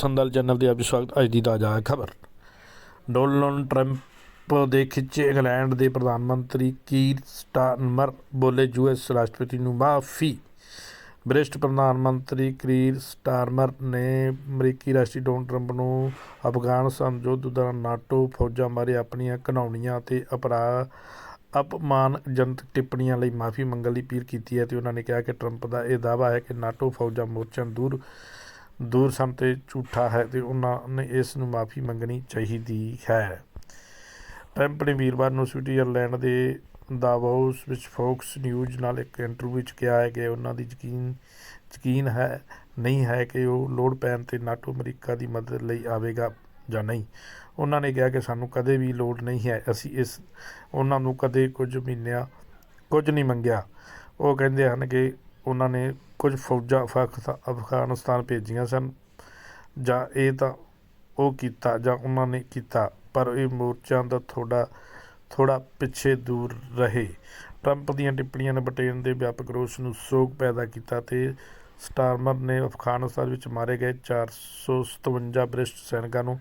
ਸੰਦਲ channel ਦੇ ਆਪ ਸਵਾਗਤ, ਅੱਜ ਦੀ ਤਾਜ਼ਾ ਖਬਰ। ਡੋਨਲਡ ਟਰੰਪ ਦੇ ਖਿੱਚੇ ਇੰਗਲੈਂਡ ਦੇ ਪ੍ਰਧਾਨ ਮੰਤਰੀ ਕੀਰ ਸਟਾਰਮਰ ਬੋਲੇ ਯੂਐਸ ਰਾਸ਼ਟਰਪਤੀ ਨੂੰ ਮਾਫੀ। ਬ੍ਰਿਸ਼ਟ ਪ੍ਰਧਾਨ ਮੰਤਰੀ ਕੀਰ ਸਟਾਰਮਰ ਨੇ ਅਮਰੀਕੀ ਰਾਸ਼ਟਰੀ ਡੋਨਲਡ ਟਰੰਪ ਨੂੰ ਅਫਗਾਨਿਸਤਾਨ ਯੁੱਧ ਦੌਰਾਨ ਨਾਟੋ ਫੌਜਾਂ ਬਾਰੇ ਆਪਣੀਆਂ ਘਿਨਾਉਣੀਆਂ ਤੇ ਅਪਰਾ, ਅਪਮਾਨਜਨਕ ਟਿੱਪਣੀਆਂ ਲਈ ਮਾਫੀ ਮੰਗਣ ਦੀ ਅਪੀਲ ਕੀਤੀ ਹੈ ਤੇ ਉਹਨਾਂ ਨੇ ਕਿਹਾ ਕਿ ਟਰੰਪ ਦਾ ਇਹ ਦਾਅਵਾ ਹੈ ਕਿ ਨਾਟੋ ਫੌਜਾਂ ਮੋਰਚਿਆਂ ਦੂਰ ਦੂਰ ਸਨ ਤੇ ਝੂਠਾ ਹੈ ਤੇ ਉਹਨਾਂ ਨੇ ਇਸ ਨੂੰ ਮਾਫੀ ਮੰਗਣੀ ਚਾਹੀਦੀ ਹੈ। ਟਰੰਪ ਨੇ ਵੀਰਵਾਰ ਨੂੰ ਸਵਿਟਜ਼ਰਲੈਂਡ ਦੇ ਦਾਵੋਸ ਵਿੱਚ ਫੋਕਸ ਨਿਊਜ਼ ਨਾਲ ਇੱਕ ਇੰਟਰਵਿਊ ਵਿੱਚ ਕਿਹਾ ਹੈ ਕਿ ਉਹਨਾਂ ਦੀ ਯਕੀਨ ਯਕੀਨ ਹੈ, ਨਹੀਂ ਹੈ ਕਿ ਉਹ ਲੋੜ ਪੈਣ ਤੇ ਨਾਟੋ ਅਮਰੀਕਾ ਦੀ ਮਦਦ ਲਈ ਆਵੇਗਾ ਜਾਂ ਨਹੀਂ। ਉਹਨਾਂ ਨੇ ਕਿਹਾ ਕਿ ਸਾਨੂੰ ਕਦੇ ਵੀ ਲੋੜ ਨਹੀਂ ਹੈ, ਅਸੀਂ ਇਸ, ਉਹਨਾਂ ਨੂੰ ਕਦੇ ਕੁਝ ਮਹੀਨਿਆਂ, ਕੁਝ ਨਹੀਂ ਮੰਗਿਆ। ਉਹ ਕਹਿੰਦੇ ਹਨ ਕਿ ਉਹਨਾਂ ਨੇ ਕੁਝ ਫੌਜਾਂ ਅਫਗਾਨਿਸਤਾ- ਅਫਗਾਨਿਸਤਾਨ ਭੇਜੀਆਂ ਸਨ ਜਾਂ ਇਹ ਤਾਂ ਉਹ ਕੀਤਾ ਜਾਂ ਉਹਨਾਂ ਨੇ ਕੀਤਾ, ਪਰ ਇਹ ਮੋਰਚਾ ਦਾ ਥੋੜਾ ਥੋੜਾ ਪਿੱਛੇ ਦੂਰ ਰਹੇ। ਟਰੰਪ ਦੀਆਂ ਟਿੱਪਣੀਆਂ ਨੇ ਬ੍ਰਿਟੇਨ ਦੇ ਵਿਆਪਕ ਰੋਸ ਨੂੰ ਸੋਗ ਪੈਦਾ ਕੀਤਾ ਤੇ ਸਟਾਰਮਰ ਨੇ ਅਫਗਾਨਿਸਤਾਨ ਵਿੱਚ ਮਾਰੇ ਗਏ 457 ਬ੍ਰਿਸ਼ਟ ਸੈਨਿਕਾਂ ਨੂੰ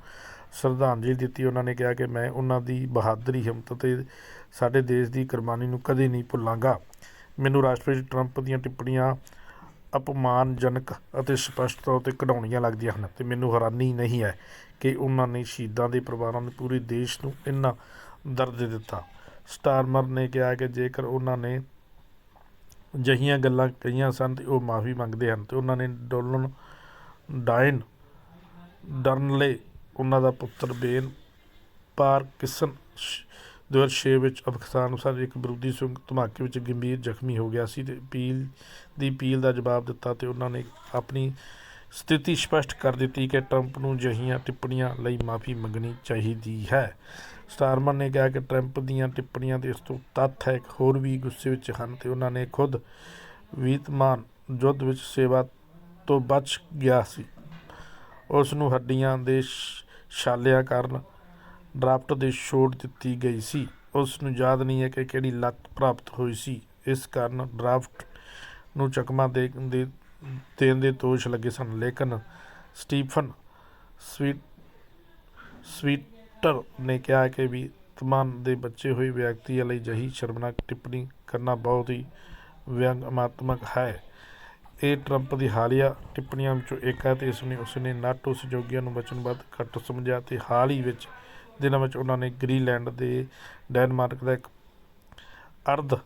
ਸ਼ਰਧਾਂਜਲੀ ਦਿੱਤੀ। ਉਹਨਾਂ ਨੇ ਕਿਹਾ ਕਿ ਮੈਂ ਉਹਨਾਂ ਦੀ ਬਹਾਦਰੀ, ਹਿੰਮਤ ਤੇ ਸਾਡੇ ਦੇਸ਼ ਦੀ ਕੁਰਬਾਨੀ ਨੂੰ ਕਦੇ ਨਹੀਂ ਭੁੱਲਾਂਗਾ। ਮੈਨੂੰ ਰਾਸ਼ਟਰਪਤੀ ਟਰੰਪ ਦੀਆਂ ਟਿੱਪਣੀਆਂ ਅਪਮਾਨਜਨਕ ਅਤੇ ਸਪੱਸ਼ਟ ਤੌਰ ਤੇ ਕਢਾਉਣੀਆਂ ਲੱਗਦੀਆਂ ਹਨ ਅਤੇ ਮੈਨੂੰ ਹੈਰਾਨੀ ਨਹੀਂ ਹੈ ਕਿ ਉਹਨਾਂ ਨੇ ਸ਼ਹੀਦਾਂ ਦੇ ਪਰਿਵਾਰਾਂ ਨੂੰ ਪੂਰੇ ਦੇਸ਼ ਨੂੰ ਇੰਨਾ ਦਰਦ ਦਿੱਤਾ। ਸਟਾਰਮਰ ਨੇ ਕਿਹਾ ਕਿ ਜੇਕਰ ਉਹਨਾਂ ਨੇ ਅਜਿਹੀਆਂ ਗੱਲਾਂ ਕਹੀਆਂ ਸਨ ਤੇ ਉਹ ਮਾਫੀ ਮੰਗਦੇ ਹਨ ਤੇ ਉਹਨਾਂ ਨੇ ਡੋਲਨ ਡਾਇਨ ਡਰਨਲੇ, ਉਹਨਾਂ ਦਾ ਪੁੱਤਰ ਬੇਨ ਪਾਰਕਿਸਨ 2006 ਵਿੱਚ ਅਫਗਾਨਿਸਤਾਨ ਅਨੁਸਾਰ ਇੱਕ ਵਿਰੋਧੀ ਸੰਘ ਧਮਾਕੇ ਵਿੱਚ ਗੰਭੀਰ ਜ਼ਖਮੀ ਹੋ ਗਿਆ ਸੀ ਤੇ ਅਪੀਲ ਦੀ ਅਪੀਲ ਦਾ ਜਵਾਬ ਦਿੱਤਾ ਤੇ ਉਹਨਾਂ ਨੇ ਆਪਣੀ ਸਥਿਤੀ ਸਪਸ਼ਟ ਕਰ ਦਿੱਤੀ ਕਿ ਟਰੰਪ ਨੂੰ ਜਹੀਆਂ ਟਿੱਪਣੀਆਂ ਲਈ ਮਾਫੀ ਮੰਗਣੀ ਚਾਹੀਦੀ ਹੈ। ਸਟਾਰਮਨ ਨੇ ਕਿਹਾ ਕਿ ਟਰੰਪ ਦੀਆਂ ਟਿੱਪਣੀਆਂ ਦੇ ਇਸ ਤੋਂ ਤੱਥ ਹੈ ਕਿ ਹੋਰ ਵੀ ਗੁੱਸੇ ਵਿੱਚ ਹਨ ਤੇ ਉਹਨਾਂ ਨੇ ਖੁਦ ਵੀਤਮਾਨ ਯੁੱਧ ਵਿੱਚ ਸੇਵਾ ਤੋਂ ਬਚ ਗਿਆ ਸੀ। ਉਸ ਨੂੰ ਹੱਡੀਆਂ ਦੇ ਛਾਲਿਆਂ ਕਾਰਨ ਡਰਾਫਟ ਦੀ ਛੋਟ ਦਿੱਤੀ ਗਈ ਸੀ। ਉਸ ਨੂੰ ਯਾਦ ਨਹੀਂ ਹੈ ਕਿ ਕਿਹੜੀ ਲੱਤ ਪ੍ਰਾਪਤ ਹੋਈ ਸੀ। ਇਸ ਕਾਰਨ ਡਰਾਫਟ ਨੂੰ ਚਕਮਾ ਦੇ ਦੇਣ ਦੇ ਦੋਸ਼ ਲੱਗੇ ਸਨ। ਲੇਕਿਨ ਸਟੀਫਨ ਸਵੀਟ ਸਵੀਟਰ ਨੇ ਕਿਹਾ ਕਿ ਵੀ ਤਮਾਨ ਦੇ ਬੱਚੇ ਹੋਏ ਵਿਅਕਤੀ ਲਈ ਜਹੀ ਸ਼ਰਮਨਾਕ ਟਿੱਪਣੀ ਕਰਨਾ ਬਹੁਤ ਹੀ ਵਿਅੰਗਮਾਤਮਕ ਹੈ। ਇਹ ਟਰੰਪ ਦੀ ਹਾਲੀਆ ਟਿੱਪਣੀਆਂ ਵਿੱਚੋਂ ਇੱਕ ਹੈ ਤੇ ਇਸ ਨੇ ਉਸ ਨੇ ਨਾਟੋ ਸਹਿਯੋਗੀਆਂ ਨੂੰ ਵਚਨਬੱਧ ਘੱਟ ਸਮਝਿਆ ਤੇ ਹਾਲ ਹੀ ਵਿੱਚ ਦਿਨਾਂ ਵਿੱਚ ਉਹਨਾਂ ਨੇ ਗ੍ਰੀਨਲੈਂਡ ਦੇ ਡੈਨਮਾਰਕ ਦਾ ਇੱਕ ਅਰਧ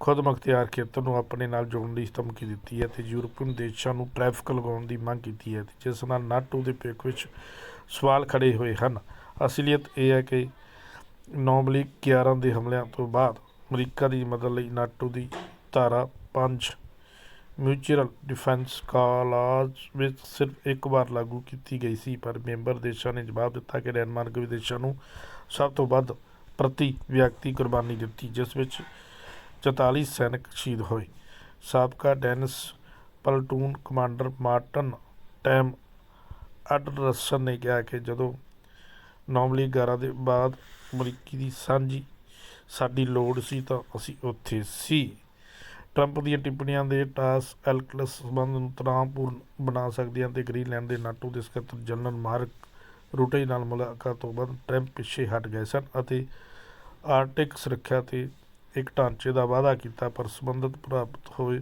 ਖੁਦਮੁਖਤਿਆਰ ਖੇਤਰ ਨੂੰ ਆਪਣੇ ਨਾਲ ਜੋੜਨ ਦੀ ਧਮਕੀ ਦਿੱਤੀ ਹੈ ਤੇ ਯੂਰਪੀਅਨ ਦੇਸ਼ਾਂ ਨੂੰ ਟ੍ਰੈਫਿਕ ਲਗਾਉਣ ਦੀ ਮੰਗ ਕੀਤੀ ਹੈ, ਜਿਸ ਨਾਲ ਨਾਟੋ ਦੇ ਭਵਿੱਖ ਵਿੱਚ ਸਵਾਲ ਖੜੇ ਹੋਏ ਹਨ। ਅਸਲੀਅਤ ਇਹ ਹੈ ਕਿ ਨੌਮਲੀ 11 ਦੇ ਹਮਲਿਆਂ ਤੋਂ ਬਾਅਦ ਅਮਰੀਕਾ ਦੀ ਮਦਦ ਲਈ ਨਾਟੋ ਦੀ ਧਾਰਾ 5 ਮਿਊਚੁਅਲ ਡਿਫੈਂਸ ਕਾਲਾਜ ਵਿੱਚ ਸਿਰਫ ਇੱਕ ਵਾਰ ਲਾਗੂ ਕੀਤੀ ਗਈ ਸੀ, ਪਰ ਮੈਂਬਰ ਦੇਸ਼ਾਂ ਨੇ ਜਵਾਬ ਦਿੱਤਾ ਕਿ ਡੈਨਮਾਰਕ ਵਿਦੇਸ਼ਾਂ ਨੂੰ ਸਭ ਤੋਂ ਵੱਧ ਪ੍ਰਤੀ ਵਿਅਕਤੀ ਕੁਰਬਾਨੀ ਦਿੱਤੀ, ਜਿਸ ਵਿੱਚ 44 ਸੈਨਿਕ ਸ਼ਹੀਦ ਹੋਏ। ਸਾਬਕਾ ਡੈਨਿਸ ਪਲਟੂਨ ਕਮਾਂਡਰ ਮਾਰਟਨ ਟੈਮ ਅਡਰਸਨ ਨੇ ਕਿਹਾ ਕਿ ਜਦੋਂ ਨੌਮਲੀ 11 ਦੇ ਬਾਅਦ ਅਮਰੀਕੀ ਦੀ ਸਾਂਝੀ ਸਾਡੀ ਲੋੜ ਸੀ ਤਾਂ ਅਸੀਂ ਉੱਥੇ ਸੀ। ਟਰੰਪ ਦੀਆਂ ਟਿੱਪਣੀਆਂ ਦੇ ਟਾਸ ਐਲਕਲਸ ਸੰਬੰਧ ਨੂੰ ਤਣਾਅਪੂਰਨ ਬਣਾ ਸਕਦੀਆਂ ਤੇ ਗ੍ਰੀਨਲੈਂਡ ਦੇ ਨਾਟੋ ਦੇ ਸਕੱਤਰ ਜਨਰਲ ਮਾਰਕ ਰੂਟੇ ਨਾਲ ਮੁਲਾਕਾਤ ਤੋਂ ਬਾਅਦ ਟਰੰਪ ਪਿੱਛੇ ਹਟ ਗਏ ਸਨ ਅਤੇ ਆਰਟਿਕ ਸੁਰੱਖਿਆ ਤੇ ਇੱਕ ਢਾਂਚੇ ਦਾ ਵਾਅਦਾ ਕੀਤਾ, ਪਰ ਸੰਬੰਧਤ ਪ੍ਰਾਪਤ ਹੋਏ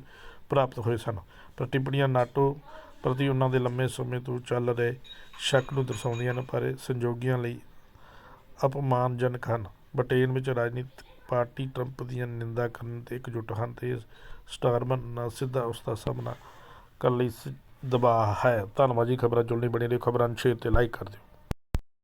ਪ੍ਰਾਪਤ ਹੋਏ ਸਨ। ਪਰ ਟਿੱਪਣੀਆਂ ਨਾਟੋ ਪ੍ਰਤੀ ਉਹਨਾਂ ਦੇ ਲੰਮੇ ਸਮੇਂ ਤੋਂ ਚੱਲ ਰਹੇ ਸ਼ੱਕ ਨੂੰ ਦਰਸਾਉਂਦੀਆਂ ਹਨ, ਪਰ ਸੰਯੋਗੀਆਂ ਲਈ ਅਪਮਾਨਜਨਕ ਹਨ। ਬ੍ਰਿਟੇਨ ਵਿੱਚ ਰਾਜਨੀਤਿਕ ਪਾਰਟੀ ਟਰੰਪ ਦੀਆਂ ਨਿੰਦਾ ਕਰਨ ਤੇ ਇਕਜੁੱਟ ਹਨ ਤੇ ਸਟਾਰਮਨ ਨਾਲ ਸਿੱਧਾ ਉਸ ਦਾ ਸਾਹਮਣਾ ਕਰਨ ਲਈ ਸ- ਦਬਾਅ ਹੈ। ਧੰਨਵਾਦ ਜੀ ਖਬਰਾਂ ਜੁੜਨੀ ਬਣੀ ਰਹੀ। ਖਬਰਾਂ ਨੂੰ ਸ਼ੇਅਰ ਤੇ ਲਾਈਕ ਕਰ ਦਿਓ।